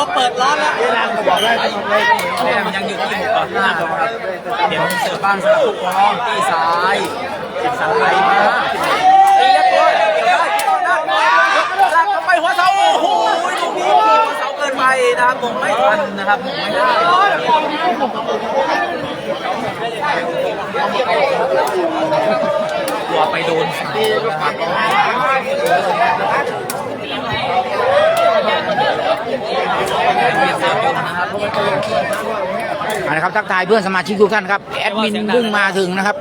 ตัวเปิดร้อนแล้วแต้มยังอยู่ที่หกต่อห้าครับเดี๋ยวเสิร์ฟบ้างสำหรับผู้ปกครองตีซ้ายติดสายไหลมาตียัดตัวเกี่ยวได้เกี่ยวได้ลากเข้าไปหัวเสาโอ้โหลูกนี้หัวเสาเกินไปนะครับมงไม่ทันนะครับมไม่ได้หัวไปโดนสายนะครับ เอยู่นะครับเอาละครับทักทายเพื่อนสมาชิกทุกท่านครับแอดมินเพิ่งมาถึงนะครับ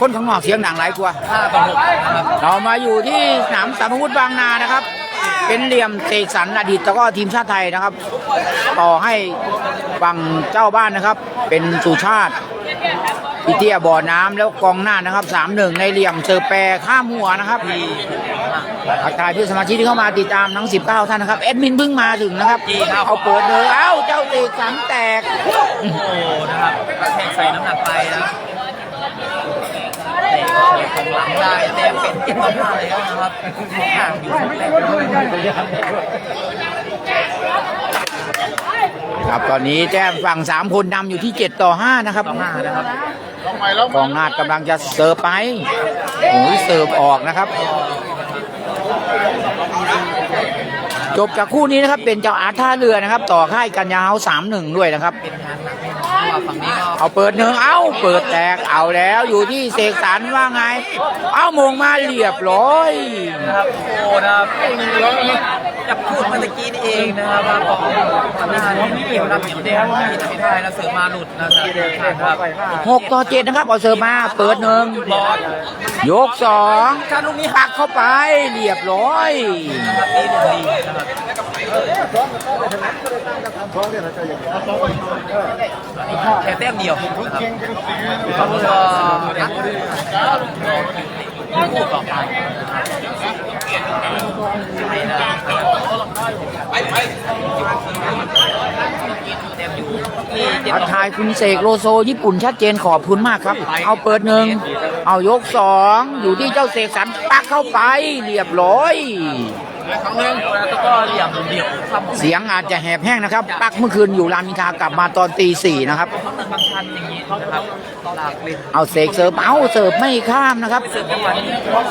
คนข้างนอกเสียงดังหลายกว่าห้กนะครับเรามาอยู่ที่สนามสามพุทธบางนานะครับ เป็นเหลี่ยมเตะสันอดีตตะก้อทีมชาติไทยนะครับ ต่อให้ฝั่งเจ้าบ้านนะครับ เป็นสุชาติ พิเตียบ่อน้ำแล้วกองหน้านะครับสามหนึ่งในเหลี่ยมเซอร์แปรข้ามหัวนะครับทักทายเพื่อนสมาชิกที่เข้ามาติดตามทั้ง 19 ท่านนะครับแอดมินเพิ่งมาถึงนะครับเอาเปิดเลยเอ้าเจ้าเตะสันแตก โอ้โหนะครับกระแทกใส่น้ำหนักไปนะเตะของหลังได้แต้มเป็นเจ็ดต่อห้าแล้วนะครับห่างอยู่แต้มครับตอนนี้แจ้มฝั่งสามคนนำอยู่ที่ 7 ต่อ 5 นะครับ ต่อห้านะครับ กองนาดกำลังจะเสิร์ฟไปโอ้ยเสิร์ฟออกนะครับ จบจากคู่นี้นะครับเป็นเจ้าอาร์ท่าเรือนะครับ ต่อค่ายกันยาวสามหนึ่งด้วยนะครับ ว่าฝั่งนี้ก็เอาเปิดหนึ่งเอาเปิดแตกเอาแล้วอยู่ที่เสกสรรว่าไง เอามงมาเรียบร้อยนะครับโอ้นะครับจะพูดเมื่อตะกี้นี่เองนะครับว่าของทางหน้านี่เกี่ยวรับเกี่ยวแดงที่จะไม่ได้นะเสือมาหลุดนะครับหกต่อเจ็ดนะครับเอาเสิร์ฟมาเปิดหนึ่งบอลยกสองการลูกนี้ปักเข้าไปเรียบร้อยนะครับตีหนึ่งดีนะครับแค่แต้มเดียวนะครับเขาก็นักคู่ต่อไปแต้มอยู่ที่เจ็ดทักทายคุณเสกโลโซ ญี่ปุ่นชัดเจนขอบคุณมากครับ เอาเปิดหนึ่ง เอายกสอง อยู่ที่เจ้าเสกสรรปักเข้าไป เรียบร้อย ครั้งหนึ่งแล้วก็เหลี่ยมเดี่ยวทำเสียงอาจจะแหบแห้งนะครับ ปักเมื่อคืนอยู่รามอินทรากลับมาตอนตีสี่นะครับบางบางชันอย่างนี้นะครับลากเล่นเอาเสกเสิร์ฟเอาเสิร์ฟไม่ข้ามนะครับ เสิร์ฟจังหวะนี้นะครับ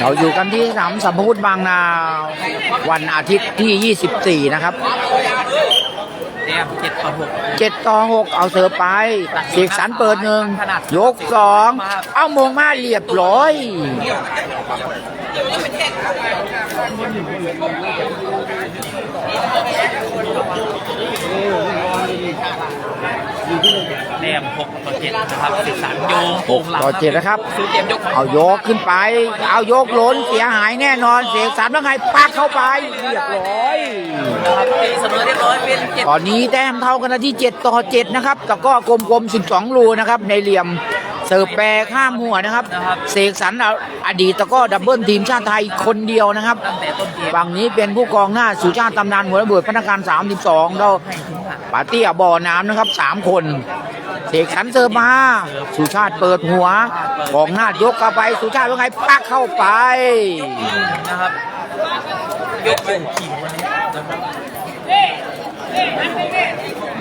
เราอยู่กันที่สนามสัมพุทธบางนาวันอาทิตย์ที่ 24 นะครับ แต้มเจ็ดต่อหก7ต่อ6เอาเสิร์ฟไปเสกสรรเปิดหนึ่งยกสองเอามงมาเรียบร้อย ต้มหกต่อเจ็ดนะครับสิบสามโยงโป่งหลังต่อเจ็ดนะครับซื้อเกมยกเอายกขึ้นไป เอายกล้นเสียหายแน่นอนเสกสรรว่าไงปักเข้าไปเรียบร้อยนะครับตีเสมอเรียบร้อยเป็นเจ็ดตอนนี้แต้มเท่ากันนะที่7ต่อ7นะครับแต่ก็กลมๆ12รูนะครับในเหลี่ยมเสิร์ฟแปรข้ามหัวนะครับ เสกสรรเอาอดีตตะกร้อดับเบิลทีมชาติไทยคนเดียวนะครับตั้งแต่ต้นเกมฝั่งนี้เป็นผู้กองหน้าสุชาติตำนานหัวระเบิดพนักงาน32เราให้ถึงอะปาร์ตี้อะบ่อน้ำนะครับ 3 คน เสกสรรเสิร์ฟมา สุชาติเปิดหัวกองหน้ายกเข้าไป สุชาติว่าไงปักเข้าไปนะครับยกโป่งขิงวันนี้นะครับ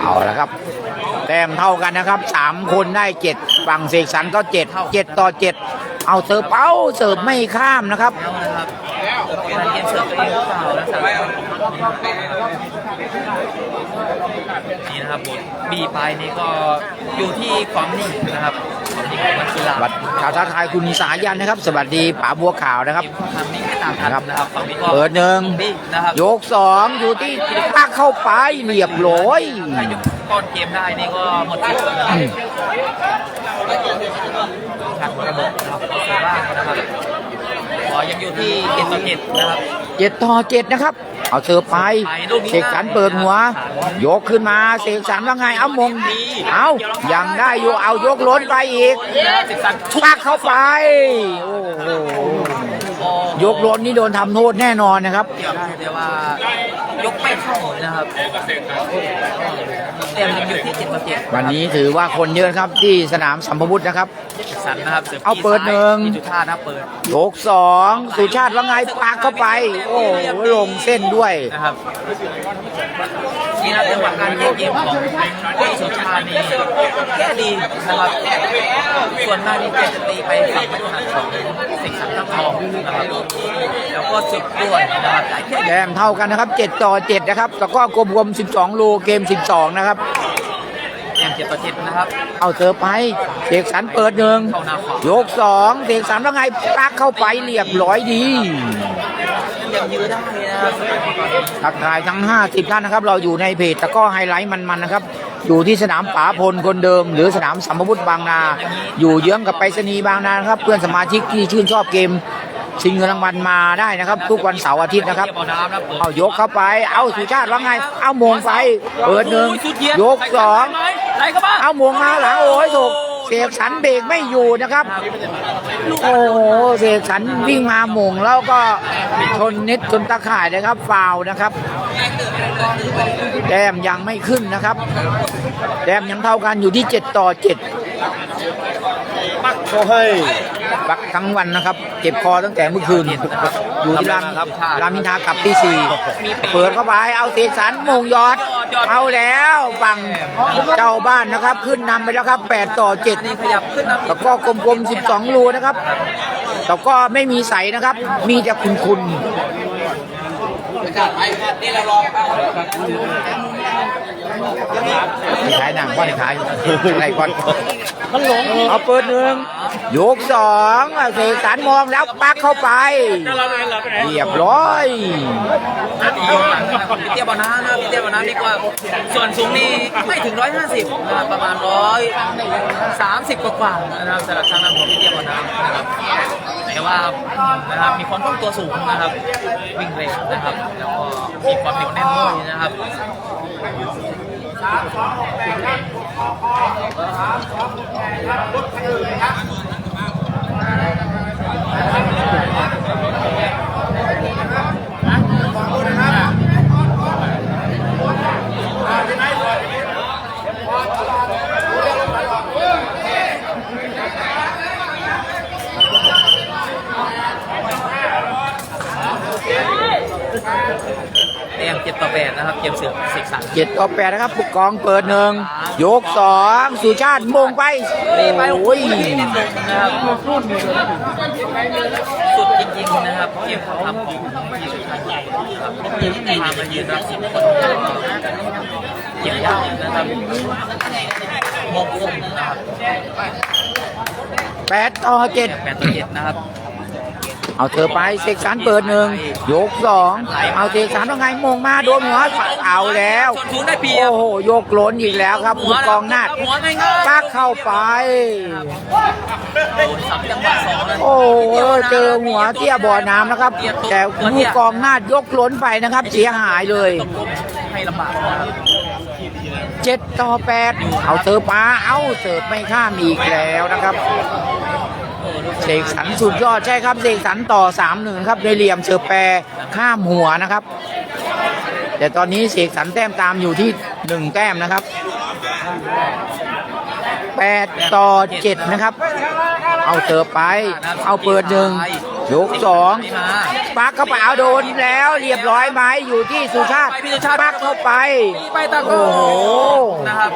เอาละครับ แต้มเท่ากันนะครับสามคนได้เจ็ดฝั่งเสกสรรก็เจ็ดเจ็ดต่อเจ็ดเอาเสิร์ฟเป้าเสิร์ฟไม่ข้ามนะครับแล้วนะครับการเกมเสิร์ฟตัวเองหรือเปล่า นะสำหรับนี่นะครับบทบีไปนี่ก็อยู่ที่ความนิ่งนะครับความนิ่งของนักกีฬาบัตรข่าวท้าทายคุณสายันนะครับ สวัสดีป๋าบัวขาวนะครับทำนิ่งไม่ต่างกันนะครับฝั่งนี้ก็เปิดหนึ่งนิ่นะครับยกสองอยู่ที่ปักเข้าไปเรียบร้อยถ้ายกก้อนเกมได้นี่ก็หมดสิทธิ์นะครับขาดระบบนะครับเอาเสียบ้างนะครับขอ ยังอยู่ที่เจ็ดต่อเจ็ดนะครับ เจ็ดต่อเจ็ดนะครับ เอาเสิร์ฟไปเสกสรรเปิดหัว ยกขึ้นมาเสกสรรว่าไงเอามงเอายังได้อยู่เอายกล้นไปอีกแล้วสิบสันชุบปักเข้าไป โอ้โหโอ้โห ยกล้นนี่โดนทำโทษแน่นอนนะครับเกี่ยวได้แต่ว่ายกไม่เข้านะครับเต็มยังอยู่ที่เจ็ดต่อเจ็ดวันนี้ถือว่าคนเยอะครับที่สนามสัมภวุธนะครับ สันนะครับสืบเอาเปิดหนึ่งที่จุธานะครับเปิดยกสองสุชาติว่าไงปากเข้าไป โอ้โหลงเส้นด้วยนะครับ นี่นะจังหวะการแก้เกมของพี่สุชาตินี่แก้ดีนะครับส่วนมากนี่แกจะตีไปฝั่งไม่ถนัดของสิงห์สังตั้งทองนะครับแล้วก็สุดด้วยนะครับหลายแค่แต้มเท่ากันนะครับ 7 ต่อ 7 นะครับแล้วก็กลมๆ12 โลเกม 12 นะครับแอมเจ็ดต่อเจ็ดนะครับ เอาเธอไปเสกสรรเปิดหนึ่งเข้าหน้าขวายกสองเสกสรรว่าไงปักเข้าไปเรียบร้อยดี ยังยื้อได้นะครับทักทายทั้ง 50 ท่านนะครับ เราอยู่ในเพจตะกร้อไฮไลท์มันๆนะครับ อยู่ที่สนามป๋าพลคนเดิม หรือสนามสัมภวุธบางนา อยู่เยื้องกับไปรษณีย์บางนานะครับ เพื่อนสมาชิกที่ชื่นชอบเกมชิงเงินรางวัลมาได้นะครับ ทุกวันเสาร์อาทิตย์นะครับเกี่ยวกับน้ำนะเปิดเอายกเข้าไป เอาสุชาติว่าไง เอาโมงไป เปิดหนึ่งโอ้สุดเยี่ยกสองไหลเข้ามาเอาโมงมาหลังโอ้ยถูก เสกสรรเบรกไม่อยู่นะครับ โอ้โหเสกสรรวิ่งมาหมงแล้วก็ชนนิดชนตะข่ายนะครับฟาวนะครับ แต้มยังไม่ขึ้นนะครับ แต้มยังเท่ากันอยู่ที่ 7 ต่อ 7 เขาให้ปักทั้งวันนะครับ เจ็บคอตั้งแต่เมื่อคืน อยู่ที่รามรามอินทรากลับที่สี่เปิดเข้าไปเอาเสกสรรโมงยอด เอาแล้วฝั่งเจ้าบ้านนะครับ ขึ้นนำไปแล้วครับ 8 ต่อ7นี่ขยับขึ้นนะแล้วก็กลมๆ 12 รูนะครับแล้วก็ไม่มีใสนะครับ มีแต่คุณคุณ ขายหนังว่าขายอะไรก่อนมันหลงเอาเปิดหนึ่งยกสองเอาเสกสรรมองแล้วปักเข้าไปเรียบร้อยพี่เตี้ยบอลน้านะพี่เตี้ยบอลน้าดีกว่า ส่วนสูงนี่ไม่ถึง150นะประมาณ130กว่าๆนะครับสำหรับทางด้านของพี่เตี้ยบอลน้านะครับแต่ว่านะครับมีความคล่องตัวสูงนะครับ วิ่งเร็วนะครับแล้วก็มีความเหนียวแน่นด้วยนะครับ สามสองหกแปดครับหคอคอสามสองหกแปดครับรถคันอื่นเลยครับ ต่อแปดนะครับเกมเสือกสิกสันเจ็ดต่อแปดนะครับผู้กองเปิดหนึ่งยกสองสุชาติมงไปนี่ไปโอ้ยนี่เน้นลงนะครับสุดจริงๆนะครับเกมเขาทำของทีสุดท้ายนะครับพามายืนรับสิบคนเก็บยากนะครับมงคลนะครับแปดต่อเจ็ดแปดต่อเจ็ดนะครับ เอาเธอไปเสกสรรเปิดหนึ่งยกสองเอาเสกสรรว่าไงมงมาโดนหัวเอาแล้วส่วนสูงได้เปรียบโอ้โหยกล้นอีกแล้วครับผู้กองนาดหัวง่ายๆปักเข้าไปโดนสามจังหวะสองนะโอ้โหเจอหัวเตี้ยบ่อน้ำนะครับ แต่ผู้กองนาดยกล้นไปนะครับ เสียหายเลยต้องล้มให้ลำบากนะครับเจ็ดต่อแปดเอาเสิร์ฟมาเอาเสิร์ฟไม่ข้ามอีกแล้วนะครับ เสกสรรสุดยอดใช่ครับเสกสรรต่อสามหนึ่งครับในเหลี่ยมเสิร์ฟแปรข้ามหัวนะครับ แต่ตอนนี้เสกสรรแต้มตามอยู่ที่หนึ่งแต้มนะครับแปดต่อเจ็ดนะครับ เอาเสิร์ฟไป เอาเปิดหนึ่งยกสองไม่มาปักเข้าไปเอาโดนแล้วเรียบร้อยไหมอยู่ที่สุชาติไปพี่สุชาติปักเข้าไปตีไปตะโกโอ้โหนะครับ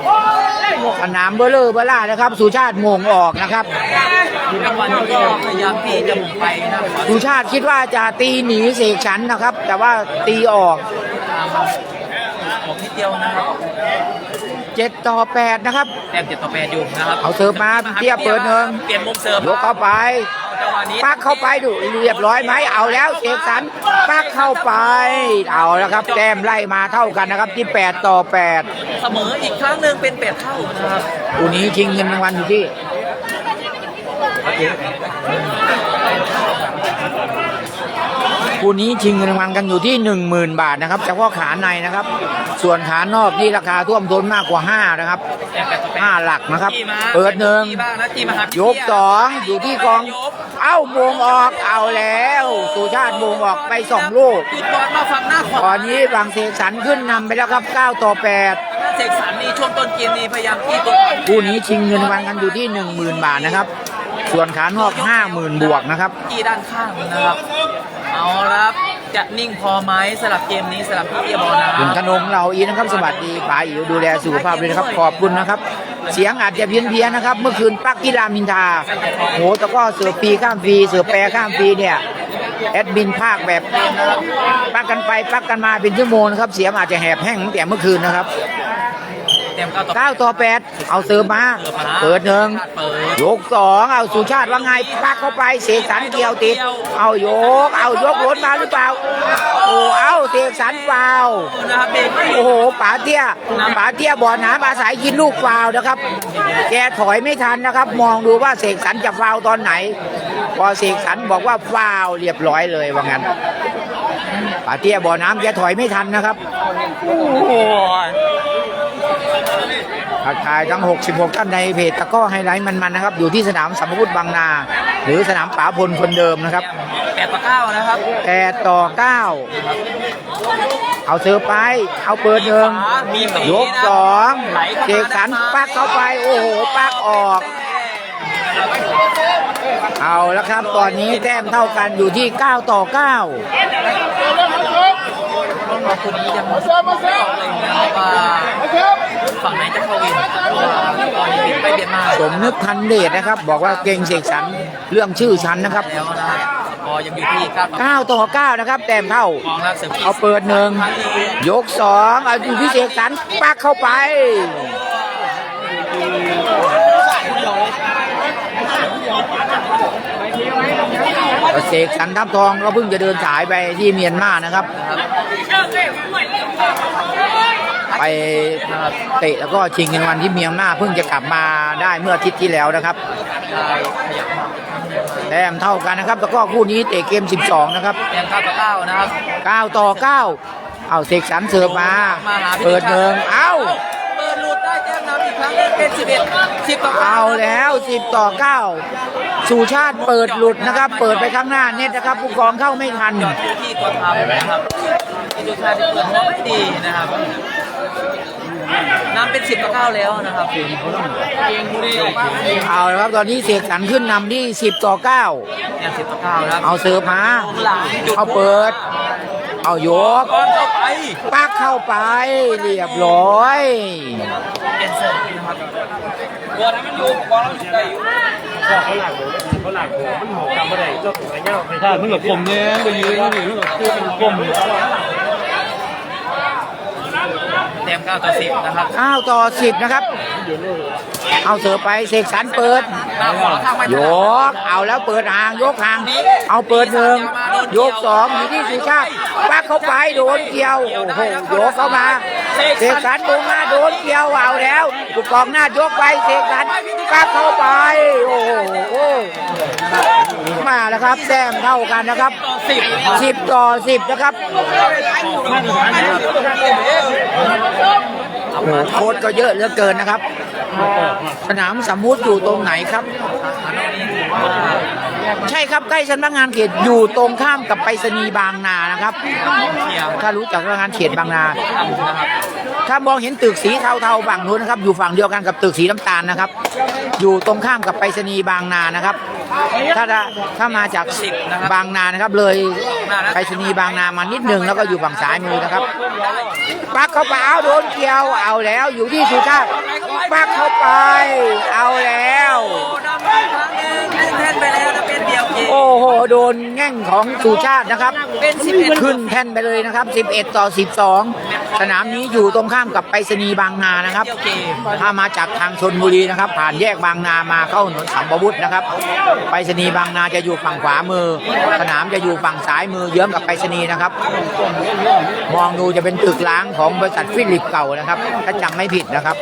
สนามเบลเลอร์เบล่านะครับ สุชาติโมงออกนะครับ รางวัลก็พยายามที่จะหมุนไปนะครับสุชาติคิดว่าจะตีหนีเสกฉันนะครับ แต่ว่าตีออกผมนิดเดียวนะครับ7ต่อ8นะครับ แต้มเจ็ดต่อแปดอยู่นะครับเอาเสิร์ฟมาเตี้ยเปิดหนึ่งเปลี่ยนมุมเสิร์ฟยกเข้าไปจังหวะนี้ปักเข้าไปดูเรียบร้อยไหมเอาแล้วเสกสรรปักเข้าไป เอาแล้วครับแต้มไล่มาเท่ากันนะครับที่8ต่อ8เสมออีกครั้งหนึ่งเป็นแปดเท่านะครับคู่นี้ชิงเงินรางวัลอยู่ที่ คู่นี้ชิงเงินรางวัลกันอยู่ที่ 10,000 บาทนะครับเฉพาะขาในนะครับ ส่วนขานอกนี่ราคาท่วมท้นมากกว่า 5 นะครับห้าหลักนะครับ เปิดหนึ่งยกสองอยู่ที่กอง เอ้าโมงออกเอาแล้ว สุชาติโมงออกไปสองลูกตอนนี้บางเสกสรรขึ้นนำไปแล้วครับ 9 ต่อ 8เสกสรรนี่ช่วงต้นเกมนี่พยายามจี้ตัวคู่นี้ชิงเงินรางวัลกันอยู่ที่ 10,000 บาทนะครับ ส่วนขานอก50,000บวกนะครับจี้ด้านข้างนะครับ เอาละครับจะนิ่งพอไหมสลับเกมนี้สลับพี่เอียบอลนะคุณธนงเราอีนะครับสวัสดีป๋าอิ๋วดูแลสุขภาพด้วยนะครับขอบคุณนะครับ เสียงอาจจะเพี้ยนเพียนๆนะครับ เมื่อคืนปักกีฬามินทาโหแต่ก็เสือปีข้ามฟรีเสือแปรข้ามฟรีเนี่ยแอดมินภาคแบบปักกันไปปักกันมาเป็นชั่วโมงนะครับ เสียงอาจจะแหบแห้งตั้งแต่เมื่อคืนนะครับ เต็มเก้าต่อ9ต่อ8เอาเสือมา เปิดหนึ่งเปิดยกสองเอาสุชาติว่าไงปักเข้าไปเสกสรรเกี่ยวติด เอายก เอายกรถมาหรือเปล่า โอ้เอาเสกสรรเปล่านะครับเบรกไม่โอ้โหป๋าเตี้ยป๋าเตี้ยบ่อน้ำอาศัยกินลูกฟาวล์นะครับ แกถอยไม่ทันนะครับ มองดูว่าเสกสรรจะฟาวล์ตอนไหน พอเสกสรรบอกว่าฟาวล์เรียบร้อยเลยว่างั้นป๋าเตี้ยบ่อน้ำแกถอยไม่ทันนะครับโอ้ย ทักทายทั้ง 66 ท่านในเพจตะกร้อไฮไลท์มันๆนะครับ อยู่ที่สนามสัมพุทธบางนา หรือสนามป๋าพลคนเดิมนะครับแปดต่อเก้านะครับ8ต่อ 9 เอาเสือไป เอาเปิดหนึ่งมีปียกนะสองเสกสรรปักเข้าไป โอ้โห ปักออก เอาแล้วครับ ตอนนี้แต้มเท่ากันอยู่ที่ 9 ต่อ9คนนี้ ยังไม่บอกเลยนะครับว่าฝั่งไหนจะเข้าวินเพราะว่าตอนนี้เบียดไปเบียดมาสมนึกทันเดชนะครับ บอกว่าเก่งเสกสรรเรื่องชื่อฉันนะครับแล้วนะครับพอยังอยู่ที่เก้าต่อ9ต่อ9นะครับ แต้มเท่ากองรับเสิร์ฟเอาเปิดหนึ่งยกสองเอาอยู่ที่เสกสรรปักเข้าไปเสกสรรทับทองก็เพิ่งจะเดินสายไปที่เมียนมานะครับ ไปเตะแล้วก็ชิงเงินรางวัลที่เมียนมาเพิ่งจะกลับมาได้เมื่ออาทิตย์ที่แล้วนะครับได้ขยับมาแต้มเท่ากันนะครับแล้วก็คู่นี้เตะเกม 12 นะครับแต้มเก้าต่อเก้านะครับ9ต่อ9เอาเสกสรรเสิร์ฟมา เปิดหนึ่งเอ้าเปิดหลุดได้แต้มนำอีกครั้งเป็นสิบเอ็ดสิบต่อเก้าเอาแล้ว 10 ต่อ 9 สุชาติเปิดหลุดนะครับ เปิดไปข้างหน้าเน็ตนะครับผู้กองเข้าไม่ทันย อดผู้ที่ตัวทำนะครับที่ดูชาติเปิดหัวไม่ดีนะครับนำเป็นสิบต่อเก้าแล้วนะครับเก่งบุรีเอาแล้วครับตอนนี้เสกสรรขึ้นนำที่10ต่อเนี่ยสิบต่อเก้านะครับ9เอาเสิร์ฟมาเอาเปิด เอายกบอลเข้าไปปักเข้าไป เรียบร้อยเป็นเสิร์ฟนะครับบอลให้มันอยู่บอลเราอยู่ได้อยู่ถ้ามึงกับผมเนี่ยไปยืนอยู่มึงกับคือเป็นกลมอยู่เต็มเก้าต่อสิบนะครับ9ต่อ10นะครับ เอาเสิร์ฟไปเสกสรรเปิด หน้าขวาข้างไม่ยก เอาแล้วเปิดห่างยกห่าง เอาเปิดหนึ่งยกสองอยู่ที่สุชาติปักเข้าไปโดนเกี่ยวโอ้โหยกเข้ามาเสกสรรลงมาโดนเกี่ยวเอาแล้วผู้กองหน้ายกไปเสกสรรปักเข้าไปโอ้โหมาแล้วครับแต้มเท่ากันนะครับสิบสิบต่อสิบนะครับโอ้ โหโค้ดก็เยอะเหลือเกินนะครับ สนามสมมุติอยู่ตรงไหนครับ ใช่ครับใกล้สำนักงานเขตอยู่ตรงข้ามกับไปรษณีย์บางนานะครับ ถ้ารู้จักสำนักงานเขตบางนา ถ้ามองเห็นตึกสีเทาๆฝั่งนู้นนะครับ อยู่ฝั่งเดียวกันกับตึกสีน้ำตาลนะครับ อยู่ตรงข้ามกับไปรษณีย์บางนานะครับ ถ้าถ้าถ้ามาจากบางนานะครับ เลยไปรษณีย์บางนามานิดหนึ่งแล้วก็อยู่ฝั่งซ้ายมือนะครับปักเข้าไปเอาโดนเกี่ยวเอาแล้วอยู่ที่สุชาติปักเข้าไป เอาแล้วโดำอีกครั้งหนึงขึ้นแทนไปแล้ว โอ้โห โดนแง่งของสุชาตินะครับ เป็นสิบเอ็ดขึ้นแท่นไปเลยนะครับ 11 ต่อ 12 สนามนี้อยู่ตรงข้ามกับไปรษณีย์บางนานะครับเดียวเกมถ้ามาจากทางชนบุรีนะครับ ผ่านแยกบางนามาเข้าถนนสัมปวุฒินะครับ ไปรษณีย์บางนาจะอยู่ฝั่งขวามือ สนามจะอยู่ฝั่งซ้ายมือเยื้องกับไปรษณีย์นะครับ มองดูจะเป็นตึกล้างของบริษัทฟิลิปเก่านะครับ ถ้าจำไม่ผิดนะครับ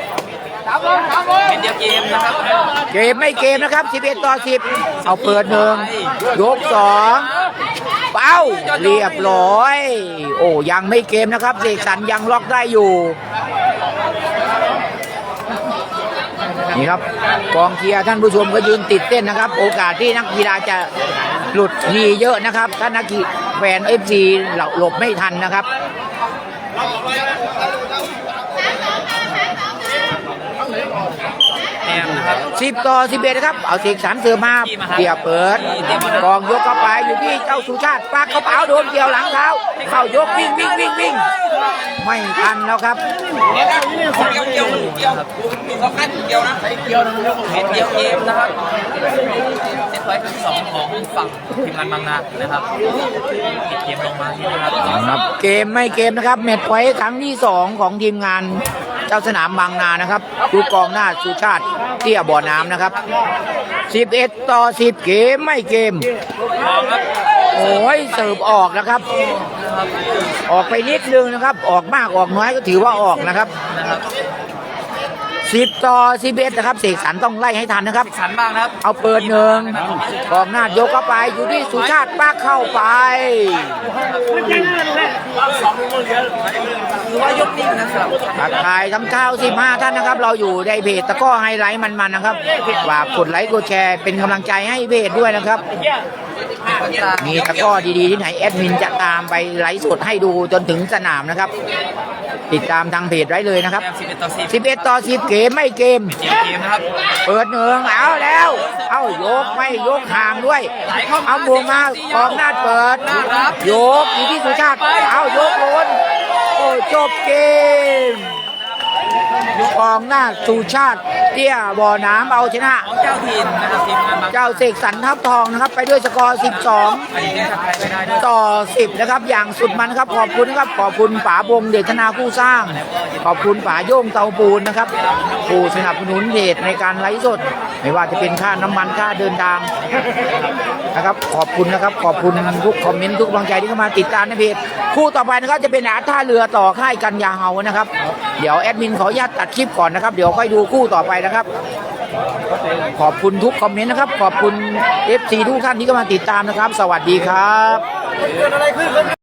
เป็นเดียวเกมนะครับเกมไม่เกมนะครับ 11 ต่อ 10 เอาเปิดหนึ่งยกสองเป้าเรียบร้อย โอ้ยังไม่เกมนะครับเสกสรรยังล็อกได้อยู่ นี่ครับกองเชียร์ท่านผู้ชมก็ยืนติดเต้นนะครับ โอกาสที่นักกีฬาจะหลุดมีเยอะนะครับถ้านักกีแฟนเอฟซีหลบไม่ทันนะครับ แอมนะครับ สิบต่อสิบเอ็ดครับ เอาสิบสามเสือมาเดี่ยวเปิดกองยกเข้าไปอยู่ที่เจ้าสุชาติปากกระเป๋าโดนเกี่ยวหลังเท้า เข้ายกวิ่งวิ่งวิ่งวิ่งไม่ทันแล้วครับเกี่ยวเกี่ยวเกี่ยวเกี่ยวเกี่ยวนะเกี่ยวเกมนะครับ ไว้ทั้งสองของฝั่งทีมงานบางนานะครับปิดเกมลงมาที่นะครับครับเกมไม่เกมนะครับแมตช์พอยต์ครั้งที่สองของทีมงานเจ้าสนามบางนานะครับดูกองหน้าสุชาติเตี้ยบ่อน้ำนะครับ11 ต่อ 10 เกมไม่เกมพร้อมครับโอ้ยเสิร์ฟออกนะครับ ออกไปนิดนึงนะครับ ออกมากออกน้อยก็ถือว่าออกนะครับ นะครับ10ต่อ11นะครับเสกสรรต้องไล่ให้ทันนะครับ สันบ้างนะครับเอาเปิดหนึ่งกองหน้ายกเข้าไปอยู่ที่สุชาติปากเข้าไปหรือว่ายกนิ่งนะครับทักทายทั้ง 95 ท่านนะครับ เราอยู่ในเพจตะกร้อไฮไลท์มันๆนะครับฝากกดไลค์กดแชร์เป็นกำลังใจให้เพจด้วยนะครับ มีตะกร้อดีๆที่ไหนแอดมินจะตามไปไลฟ์สดให้ดูจนถึงสนามนะครับ ติดตามทางเพจไว้เลยนะครับแอม11ต่อ10 11 ต่อ 10 เกมไม่เกมเกมเกมนะครับเปิดหนึ่งเอาแล้ว เอายกไม่ยกห่างด้วย เอาบวงมากองหน้าเปิด ยกอยู่ที่สุชาติ เอายกล้นโอ้จบเกม กองหน้าสุชาติเตี้ยบ่อน้ำเอาชนะของเจ้าถิ่นนะครับทีมงานบางเจ้าเสกสรรทับทองนะครับ ไปด้วยสกอร์ 12 อันนี้ทีมชาติไทยไม่ได้ด้วยต่อ 10 นะครับ อย่างสุดมันครับขอบคุณนะครับขอบคุณป๋าบงเดชนาผู้สร้าง ขอบคุณป๋าโย่งเตาปูนนะครับผู้สนับสนุนเพจในการไลฟ์สด ไม่ว่าจะเป็นค่าน้ำมันค่าเดินทางนะครับขอบคุณนะครับขอบคุณทุกคอมเมนต์ทุกกำลังใจที่เข้ามาติดตามในเพจคู่ต่อไปนะครับจะเป็นอาท่าเรือต่อค่ายกันยาเฮานะครับ เดี๋ยวแอดมินขออนุญาตตัดคลิปก่อนนะครับ เดี๋ยวค่อยดูคู่ต่อไปนะครับ ขอบคุณทุกคอมเมนต์นะครับ ขอบคุณ FC ทุกท่านที่เข้ามาติดตามนะครับ สวัสดีครับ